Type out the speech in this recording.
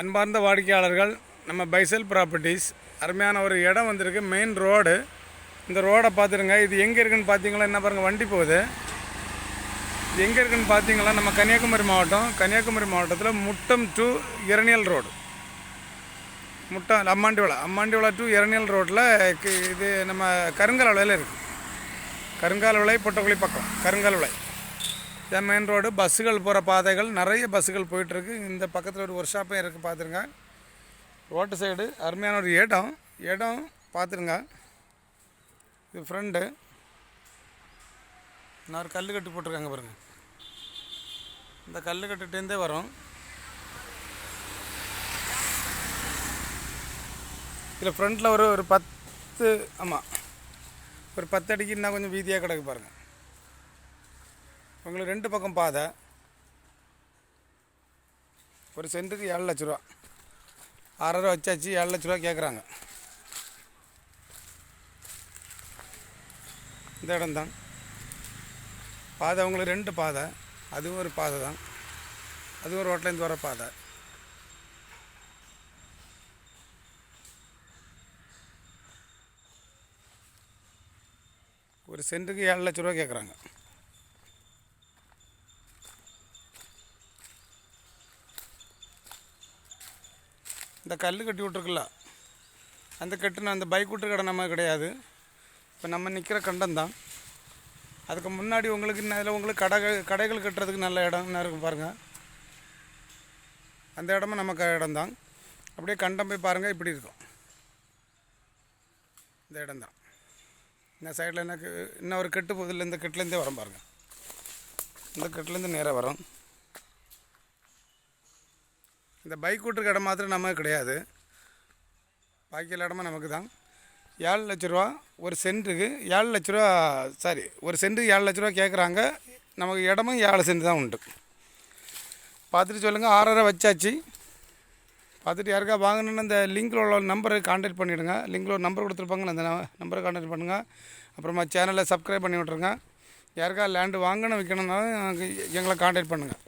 அன்பார்ந்த வாடிக்கையாளர்கள் நம்ம பைசல் ப்ராப்பர்ட்டிஸ் அருமையான ஒரு இடம் வந்திருக்கு மெயின் ரோடு இந்த ரோடை பார்த்துருங்க இது எங்கே இருக்குன்னு பார்த்தீங்களா? என்ன பாருங்கள் வண்டி போகுது. இது எங்கே இருக்குன்னு பார்த்தீங்களா? நம்ம கன்னியாகுமரி மாவட்டம். கன்னியாகுமரி மாவட்டத்தில் Muttom to Eraniel road Muttom Ammandivilai. Ammandivilai to Eraniel ரோட்டில் இது நம்ம கருங்கால் விலையில் இருக்குது கருங்கால் விலை பொட்டக்குழி பக்கம். கருங்கால் விலை மெயின் ரோடு பஸ்ஸுகள் போகிற பாதைகள் நிறைய பஸ்ஸுகள் போயிட்டுருக்கு. இந்த பக்கத்தில் ஒரு ஒர்க் ஷாப்பும் இருக்குது பார்த்துருங்க ரோட்டு சைடு அருமையான ஒரு இடம். இடம் பார்த்துருங்க இது ஃப்ரெண்டு நான் ஒரு கல் கட்டு போட்டிருக்காங்க பாருங்கள் இந்த கல் கட்டுட்டேருந்தே வரும். இதில் ஃப்ரண்ட்டில் ஒரு ஒரு பத்து ஆமாம் ஒரு பத்து அடிக்கு இன்னும் கொஞ்சம் வீதியாக கிடக்கு பாருங்கள் உங்களுக்கு ரெண்டு பக்கம் பாதை. ஒரு சென்ட்டுக்கு ஏழு லட்ச ரூபா. ஆறரை வச்சாச்சு ஏழு லட்ச ரூபா கேட்குறாங்க இந்த இடம்தான் பாதை உங்களுக்கு ரெண்டு பாதை. அதுவும் ஒரு பாதை தான். அதுவும் ஒரு ரோட்லேருந்து வர பாதை. ஒரு சென்ட்டுக்கு ஏழு லட்ச ரூபா கேட்குறாங்க இந்த கல் கட்டி விட்ருக்குல்ல அந்த கட்டுன அந்த பைக் விட்டு கடை நம்ம கிடையாது. இப்போ நம்ம நிற்கிற கண்டம் தான். அதுக்கு முன்னாடி உங்களுக்கு இன்னும் அதில் உங்களுக்கு கடைகள் கடைகள் கட்டுறதுக்கு நல்ல இடம் என்ன இருக்கும் பாருங்கள் அந்த இடமும் நம்ம க இடம் தான். அப்படியே கண்டம் போய் பாருங்கள் இப்படி இருக்கும். இந்த இடம் தான். இந்த சைடில் என்ன இன்னும் ஒரு கெட்டு போதில் இந்த கெட்டிலேருந்தே வரோம் பாருங்கள் இந்த கெட்டுலேருந்து நேராக வரும். இந்த பைக் விட்டுருக்க இடம் மாத்திரம் நமக்கு கிடையாது. பாக்கி எல்லா இடமும் நமக்கு தான். ஏழு லட்ச ரூபா ஒரு சென்ட்டுக்கு ஏழு லட்ச ரூபா சாரி ஒரு சென்ட்டுக்கு ஏழு லட்ச ரூபா கேட்குறாங்க நமக்கு இடமும் ஏழு சென்ட் தான் உண்டு. பார்த்துட்டு சொல்லுங்கள் ஆறரை வச்சாச்சு. பார்த்துட்டு யாருக்கா வாங்கணுன்னு இந்த லிங்கில் உள்ள நம்பரை காண்டாக்ட் பண்ணிவிடுங்க லிங்கில் ஒரு நம்பர் கொடுத்துருப்பாங்க அந்த நம்பரை காண்டாக்ட் பண்ணுங்கள் அப்புறமா சேனலை சப்ஸ்கிரைப் பண்ணி விட்ருங்க யாருக்கா லேண்டு வாங்கணும் விற்கணுன்னாலும் எங்களை காண்டாக்ட் பண்ணுங்கள்